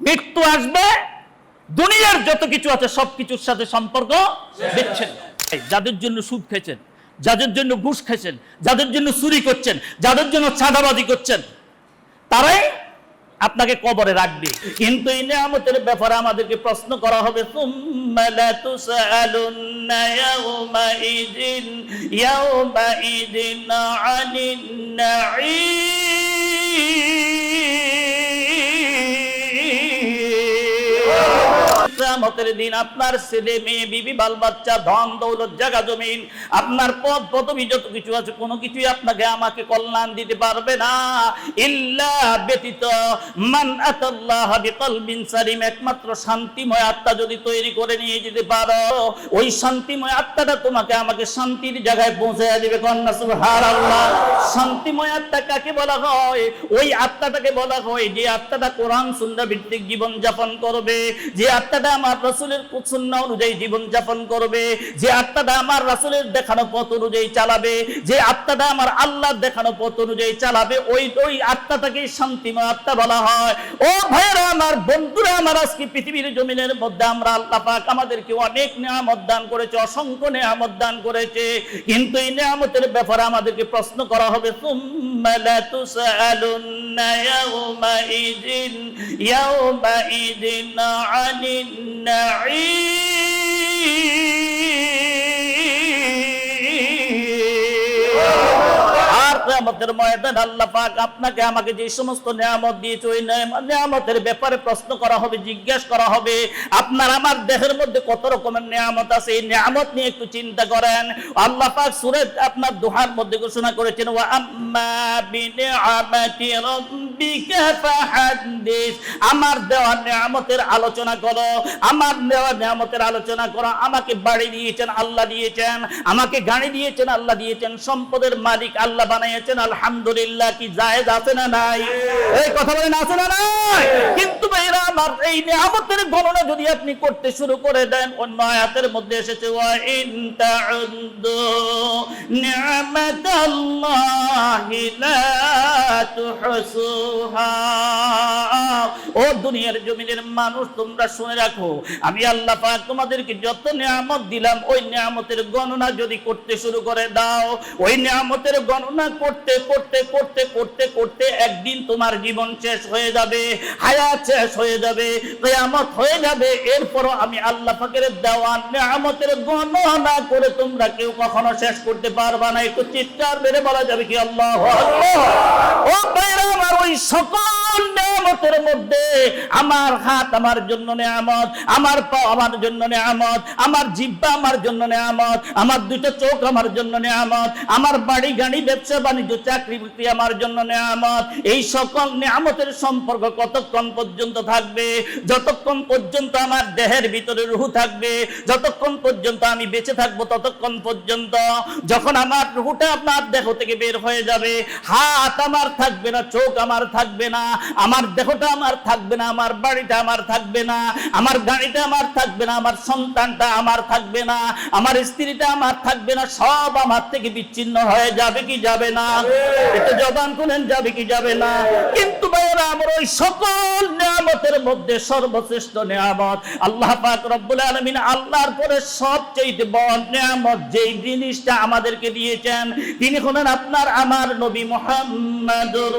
মৃত্যু আসবে, দুনিয়ার যত কিছু আছে, সব কিছুর সাথে সম্পর্ক বিচ্ছিন্ন। যাদের জন্য সুদ খেয়েছেন, যাদের জন্য ঘুষ খেয়েছেন, যাদের জন্য চুরি করছেন, যাদের জন্য চাঁদাবাজি করছেন, তারাই আপনাকে কবরে রাখবে। কিন্তু এই নিয়ামতের ব্যাপারে আমাদেরকে প্রশ্ন করা হবে ইয়াউমাইযিন ইয়াউমাইযিন আনিন নাঈম? কিয়ামতের দিন আপনার ছেলে, মেয়ে, বিবি বাল বাচ্চা ধন, দৌলত, জায়গা, জমিন, আপনার পদ পদবি যত কিছু আছে, কোনো কিছুই আপনাকে, আমাকে কল্যাণ দিতে পারবে না। ইল্লা ব্যতীত মান আতাল্লাহ বিকলবিন সালিম, একমাত্র শান্তিময় আত্মা যদি তৈরি করে নিয়ে যেতে পারো, ওই শান্তিময় আত্মাটা তোমাকে আমাকে শান্তির জায়গায় পৌঁছে দিবে কন্যা, সুবহানাল্লাহ। শান্তিময় আত্মা কাকে বলা হয়? ওই আত্মাটাকে বলা হয় যে আত্মাটা কোরআন, সুন্নাহ ভিত্তিক জীবন যাপন করবে। যে আত্মাটা আমার রাসূলের সুন্নাহ অনুযায়ী জীবন যাপন করবে। যে আত্মাটা আমার রাসূলের দেখানো পথ অনুযায়ী চালাবে, যে আত্মাটা আমার আল্লাহর দেখানো পথ অনুযায়ী চালাবে, ওই ওই আত্মাটাকে শান্তিময় আত্মা বলা হয়। ও ভাইরা আমার, বন্ধুরা আমার, আজকে পৃথিবীর জমিনের মধ্যে আমরা আল্লাহ পাক আমাদেরকে অনেক নিয়ামত দান করেছে, অসংখ্য নিয়ামত দান করেছে। কিন্তু এই নিয়ামতের ব্যাপারে আমাদেরকে প্রশ্ন করা হবে, সুম্মা লা তুসআলুন্না ইয়াউমাইযিন ইয়াউমাইযিন আনিন নাঈম আর কিয়ামতের ময়দান আল্লাহ পাক আপনাকে আমাকে যে সমস্ত নিয়ামত দিয়েছে, ওই নিয়ামতের ব্যাপারে প্রশ্ন করা হবে, জিজ্ঞেস করা হবে। আপনার আমার দেহের মধ্যে কত রকমের নিয়ামত আছে? এই নিয়ামত নিয়ে একটু চিন্তা করেন। আল্লাহ পাক সূরা আপনার দোহার মধ্যে ঘোষণা করেছেন, ওয়া আম্মা বিনিআমাতি রাব্বিকা ফাহাদ্দিস আমার দেওয়া নিয়ামতের আলোচনা করো। আমার দেওয়া নিয়ামতের আলোচনা করো। আমাকে বাড়ি দিয়েছেন, আল্লাহ দিয়েছেন। আমাকে গাড়ি দিয়েছেন, আল্লাহ দিয়েছেন। সম্পদের মালিক আল্লাহ বানাইয়েছেন আলহামদুলিল্লাহ, কি জায়েজ আছে না নাই? এই কথা বলেন, আছে না নাই? কিন্তু ভাইরা আমার এই নিয়ামতের গণনা যদি আপনি করতে শুরু করে দেন, অন্য আয়াতের মধ্যে এসেছে ওয়া ইন তাউদ্দু নি'মাতাল্লাহি লা তুহসুহা। ও দুনিয়ার জমিনের মানুষ, তোমরা শুনে রাখো, আমি আল্লাহ পাক তোমাদেরকে যত নিয়ামত দিলাম, ওই নিয়ামতের গণনা যদি করতে শুরু করে দাও, ওই নিয়ামতের গণনা করতে করতে করতে করতে করতে করতে একদিন তোমার জীবন শেষ হয়ে যাবে, হায়াত শেষ হয়ে যাবে, কেয়ামত হয়ে যাবে। এরপরও আমি আল্লাহ পাকের দেওয়া নিয়ামতের গণনা করে তোমরা কেউ কখনো শেষ করতে পারবা না। একটু চিৎকার বেড়ে বলা যাবে কি আল্লাহ ও ভাইরা, আমার ওই সকল মধ্যে আমার হাত আমার জন্য আমার পা আমার জন্য আমার জিব্বা আমার জন্য আমার দুটো চোখ আমার জন্য আমার বাড়ি, গাড়ি, ব্যবসা, বাণিজ্য, চাকরি, বাকরি আমার জন্য এই সকল সম্পর্ক কতক্ষণ পর্যন্ত থাকবে? যতক্ষণ পর্যন্ত আমার দেহের ভিতরে রুহু থাকবে, যতক্ষণ পর্যন্ত আমি বেঁচে থাকব ততক্ষণ পর্যন্ত যখন আমার রুহুটা আপনার দেহ থেকে বের হয়ে যাবে, হাত আমার থাকবে না, চোখ আমার থাকবে না আমার দেহটা আমার থাকবে না, আমার বাড়িটা আমার থাকবে না, আমার গাড়িটা আমার থাকবে না, আমার সন্তানটা আমার থাকবে না, আমার স্ত্রীটা আমার থাকবে না, সব আমার থেকে বিচ্ছিন্ন হয়ে যাবে কি যাবে না? এটা জবান খুলেন, যাবে কি যাবে না? কিন্তু ভাইয়েরা, আমার ওই সকল নিয়ামতের মধ্যে সর্বশ্রেষ্ঠ নিয়ামত আল্লাহ পাক রব্বুল আলামিন আল্লাহর পরে সবচেয়ে বড় নিয়ামত যেই জিনিসটা আমাদেরকে দিয়েছেন, তিনি হলেন আপনার, আমার নবী মুহাম্মাদুর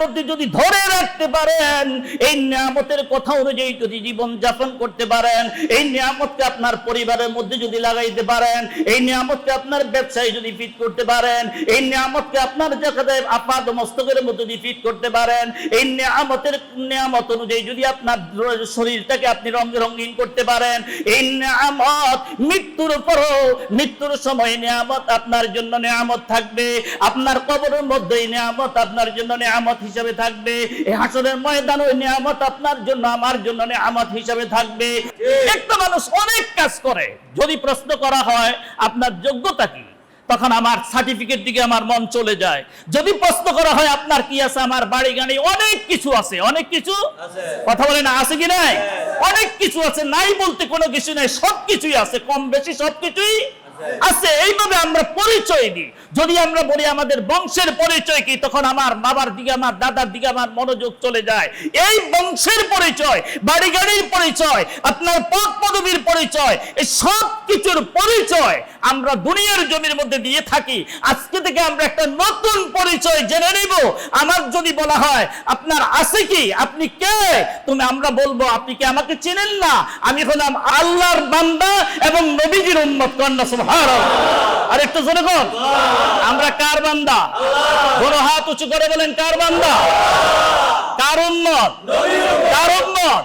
মধ্যে যদি ধরে রাখতে পারেন, এই কথা অনুযায়ী যদি করতে পারেন, এই আপনার পরিবারের মধ্যে যদি লাগাইতে পারেন, এই নিয়ামতকে আপনার ব্যবসায় যদি ফিট করতে পারেন, এই নিয়ামতকে আপনার জায়গাতে আপাত মস্তকের মধ্যে যদি ফিট করতে পারেন, এই নিয়ামতের নিয়ামত অনুযায়ী যদি আপনার শরীরটাকে আপনি রঙে রঙিন করতে পারেন, এই নিয়ামত। মৃত্যুর পরও মৃত্যুর সময় নিয়ামত আপনার জন্য নিয়ামত থাকবে। আপনার কবরের মধ্যে নিয়ামত আপনার জন্য নিয়ামত হিসেবে থাকবে। এই হাসরের ময়দান ওই নিয়ামত আপনার জন্য আমার জন্য নিয়ামত হিসেবে থাকবে। একটা মানুষ অনেক কাজ করে। যদি প্রশ্ন করা হয় আপনার যোগ্যতা কি? তখন আমার সার্টিফিকেট দিকে আমার মন চলে যায়। যদি প্রশ্ন করা হয় আপনার কি আছে? আমার বাড়ি গাড়ি অনেক কিছু আছে। অনেক কিছু? কথা বলে না আছে কি নাই? অনেক কিছু আছে নাই বলতে কোনো কিছু নাই সবকিছুই আছে। কম বেশি সব কিছুই আছে। এইভাবে আমরা পরিচয় দিই। যদি আমরা বলি আমাদের বংশের পরিচয় কি, তখন আমার বাবার দিকে, আমার দাদার দিকে আমার মনোযোগ চলে যায়। এই বংশের পরিচয় বাড়ি গাড়ির পরিচয়, আপনার পদ পদবীর পরিচয়, এই সব কিছুর পরিচয় আমরা দুনিয়ার জমির মধ্যে দিয়ে থাকি। আজকে থেকে আমরা একটা নতুন পরিচয় জেনে নিব। আমার যদি বলা হয়, আপনার আছে কি? আপনি কে? তুমি, আমরা বলব, আপনি কি আমাকে চিনেন না? আমি হলাম আল্লাহর বান্দা এবং নবীজির উম্মত, কন্যা আর একটু জোরে কোন আমরা কার বান্দা? বড় হাত উঁচু করে বলেন, কার বান্দা? কার উম্মত? কার উম্মত?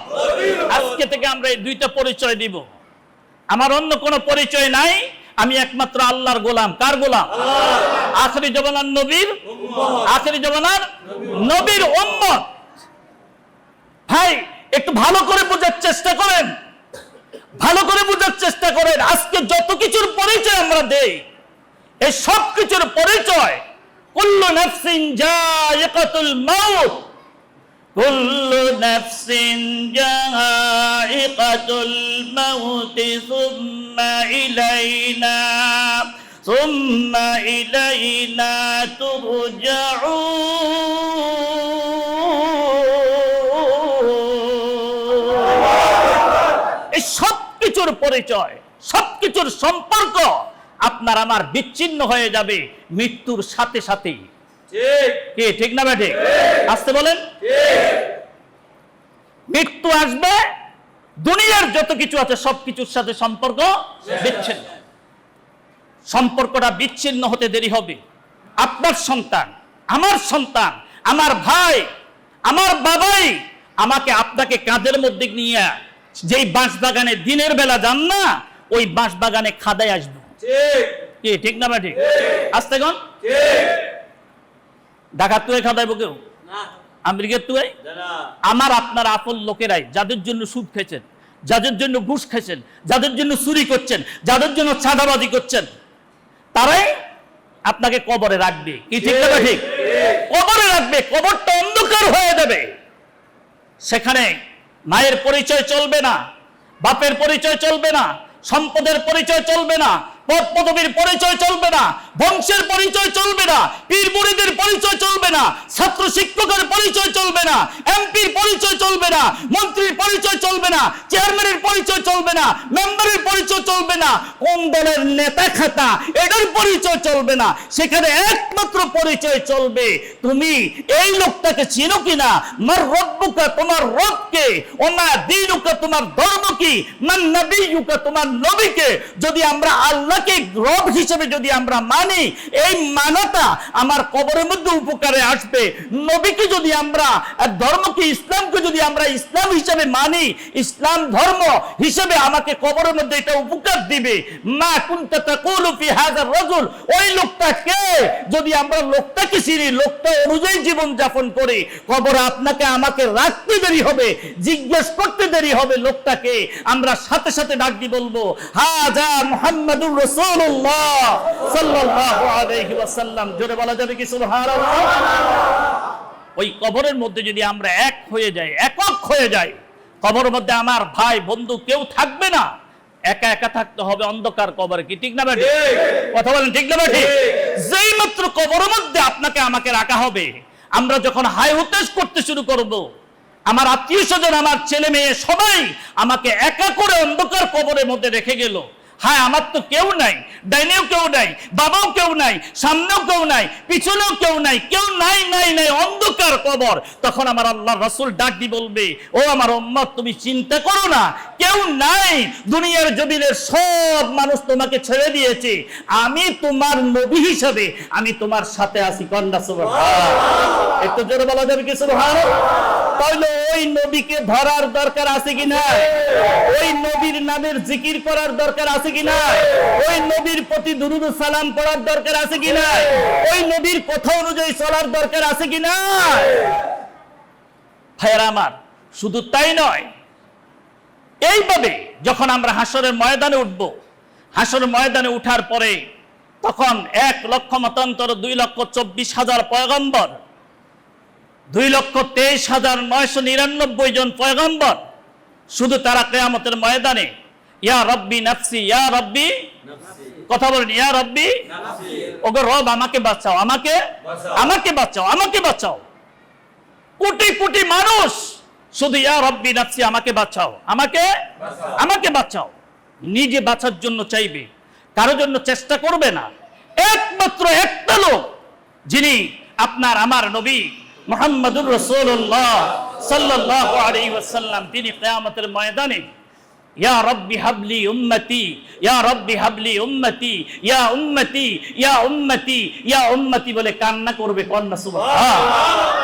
আজকে থেকে আমরা এই দুইটা পরিচয় দিব। আমার অন্য পরিচয় নাই, আমি একমাত্র আল্লাহর গোলাম। কার গোলাম? আখরি জবানার নবীর, আখরি জবানার নবীর উম্মত। ভাই, একটু ভালো করে বোঝার চেষ্টা করেন। ভালো করে বোঝার চেষ্টা করেন। আজকে আমরা দেই। এই সব কিছুর পরিচয়, কুল্লু নাফসিন জায়কাতুল মাউত। কুল্লু নাফসিন জায়কাতুল মাউত সুম্মা ইলাইনা এই সব কিছুর পরিচয় সব কিছুর সম্পর্ক আপনার আমার বিচ্ছিন্ন হয়ে যাবে মৃত্যুর সাথে সাথেই ঠিক। কে ঠিক না ব্যাটে আসতে বলেন। মৃত্যু আসবে দুনিয়ার যত কিছু আছে সব কিছুর সাথে সম্পর্ক বিচ্ছিন্ন। সম্পর্কটা বিচ্ছিন্ন হতে দেরি হবে। আপনার সন্তান আমার সন্তান আমার ভাই আমার বাবাই আমাকে আপনাকে কাঁধের মধ্যে নিয়ে যেই বাঁশ বাগানে দিনের বেলা যান না ওই বাঁশ বাগানে খাদায় আসব। কি ঠিক না ব্যাটি আসতে গন ঢাকার তুয়ে খাদাইবো কেউ? আমেরিকার তুয়ে আমার আপনার আপন লোকেরাই যাদের জন্য সুদ খেয়েছেন যাদের জন্য ঘুষ খেয়েছেন যাদের জন্য চুরি করছেন যাদের জন্য চাঁদাবাজি করছেন তারাই আপনাকে কবরে রাখবে। কি ঠিক না ঠিক? কবরে রাখবে কবরটা অন্ধকার হয়ে যাবে। সেখানে মায়ের পরিচয় চলবে না বাপের পরিচয় চলবে না সম্পদের পরিচয় চলবে না পদ পদবীর পরিচয় চলবে না। বংশের পরিচয় চলবে না পীর পরিচয় চলবে না, ছাত্র শিক্ষকের পরিচয় চলবে না, এমপির পরিচয় চলবে না, মন্ত্রীর পরিচয় চলবে না, চেয়ারম্যানের পরিচয় চলবে না, মেম্বারের পরিচয় চলবে না, কোন দলের নেতা খাতা এটার পরিচয় চলবে না, সেখানে একমাত্র পরিচয় চলবে, তুমি এই লোকটাকে চিনো কিনা মার রব্বুকা, তোমার রবকে, ওমা দিনুকা, তোমার ধর্ম কি মান নবিয়ুকা, তোমার নবীকে, যদি আমরা আল্লাহকে রব হিসেবে যদি আমরা মানি এই মানাটা আমার কবরের মধ্যে উপকারে আসবে। নবীকে যদি আমরা ধর্মকে, ইসলামকে যদি আমরা ইসলাম হিসেবে মানি, ইসলাম ধর্ম হিসেবে আমাকে কবরের মধ্যে এটা উপকার দিবে। মা কুনতা তাকুলু ফি হাযার রাজুল, ওই লোকটা কে যদি আমরা লোকটাকে চিনি, লোকটা অনুযায়ী জীবন যাপন করি, কবর আপনাকে, আমাকে রাখতে দেরি হবে, জিজ্ঞেস করতে দেরি হবে লোকটাকে, আমরা সাথে সাথে ডাক দিয়ে বলব ওই কবরের মধ্যে যদি আমরা এক হয়ে যাই, একক হয়ে যাই, কবরের মধ্যে আমার ভাই, বন্ধু কেউ থাকবে না। একা একা থাকতে হবে অন্ধকার কবরে কি? ঠিক না ব্যাটি কথা বলেন ঠিক না ব্যাটি। যেই মাত্র কবরের মধ্যে আপনাকে আমাকে রাখা হবে আমরা যখন হাই হুতেশ করতে শুরু করব আমার আত্মীয় স্বজন আমার ছেলে মেয়ে সবাই আমাকে একা করে অন্ধকার কবরের মধ্যে রেখে গেল। হ্যাঁ আমার তো কেউ নাই, ডাইনেও কেউ নাই, বাবাও কেউ নাই, সামনেও কেউ নাই, পিছনেও কেউ নাই কেউ নাই নাই নাই, অন্ধকার কবর। তখন আমার আল্লাহ রসুল ডাক দি বলবে, ও আমার উম্মত, তুমি চিন্তা করো না, কেউ নাই, দুনিয়ার জমিনের সব মানুষ তোমাকে ছেড়ে দিয়েছে। আমি তোমার নবী হিসাবে, আমি তোমার সাথে আছি, কন্যা সুবহান একটু জোরে বলা যাবে কি সুবহান ওই নবীকে ধরার দরকার আছে ওই নবীর নামের জিকির করার দরকার আছে ওই নবীর প্রতি দুরুদ সালাম দরকার আছে ওই নবীর কথা অনুযায়ী চলার দরকার আছে আমার, শুধু তাই নয়, এইভাবে যখন আমরা হাসরের ময়দানে উঠব, হাসরের ময়দানে উঠার পরে তখন এক লক্ষ মতান্তর, দুই লক্ষ চব্বিশ হাজার পয়গম্বর দুই লক্ষ তেইশ হাজার নয়শো নিরানব্বই জন পয়গম্বর শুধু তারা কেয়ামতের ময়দানে ইয়া রব্বি নাফসি ইয়া রব্বি কথা বলেন ইয়া রব্বি ওগো রব আমাকে বাঁচাও আমাকে আমাকে বাঁচাও আমাকে বাঁচাও। কোটি কোটি মানুষ শুধু ইয়া রব্বি নাফসি আমাকে বাঁচাও আমাকে আমাকে বাঁচাও। নিজে বাঁচার জন্য চাইবে কারও জন্য চেষ্টা করবে না। একমাত্র একটা লোক যিনি আপনার আমার নবী। মোহাম্মদুর রসুল্লাহ সাল্লাল্লাহু আলাইহি ওয়াসাল্লাম তিনি কিয়ামতের ময়দানে ইয়া রব্বি হাবলি উম্মতি ইয়া রব্বি হাবলি উম্মতি ইয়া উম্মতি ইয়া উম্মতি ইয়া উম্মতি বলে কান্না করবে কন্যা সুবহান